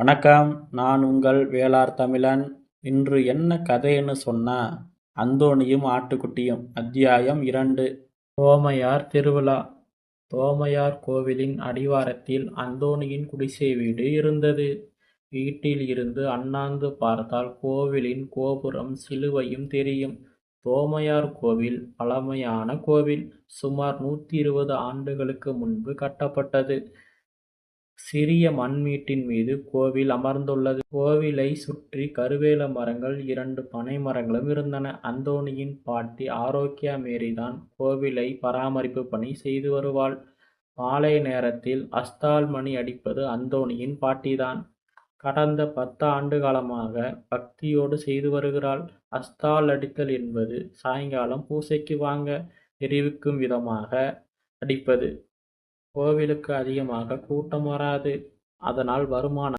வணக்கம். நான் உங்கள் வேளார் தமிழன். இன்று என்ன கதைன்னு சொன்னா அந்தோணியும் ஆட்டுக்குட்டியும். அத்தியாயம் இரண்டு. தோமையார் திருவிழா. தோமையார் கோவிலின் அடிவாரத்தில் அந்தோணியின் குடிசை வீடு இருந்தது. வீட்டில் இருந்து அண்ணாந்து பார்த்தால் கோவிலின் கோபுரம் சிலுவையும் தெரியும். தோமையார் கோவில் பழமையான கோவில். சுமார் நூற்றி இருபது ஆண்டுகளுக்கு முன்பு கட்டப்பட்டது. சிறிய மண்மீட்டின் மீது கோவில் அமர்ந்துள்ளது. கோவிலை சுற்றி கருவேல மரங்கள் இரண்டு பனை மரங்களும் இருந்தன. அந்தோணியின் பாட்டி ஆரோக்கியா மேரிதான் கோவிலை பராமரிப்பு பணி செய்து வருவாள். மாலை நேரத்தில் அஸ்தால் மணி அடிப்பது அந்தோணியின் பாட்டிதான். கடந்த பத்து ஆண்டு காலமாக பக்தியோடு செய்து வருகிறாள். அஸ்தால் அடித்தல் என்பது சாயங்காலம் பூசைக்கு வாங்க தெரிவிக்கும் விதமாக அடிப்பது. கோவிலுக்கு அதிகமாக கூட்டம் வராது. அதனால் வருமானம்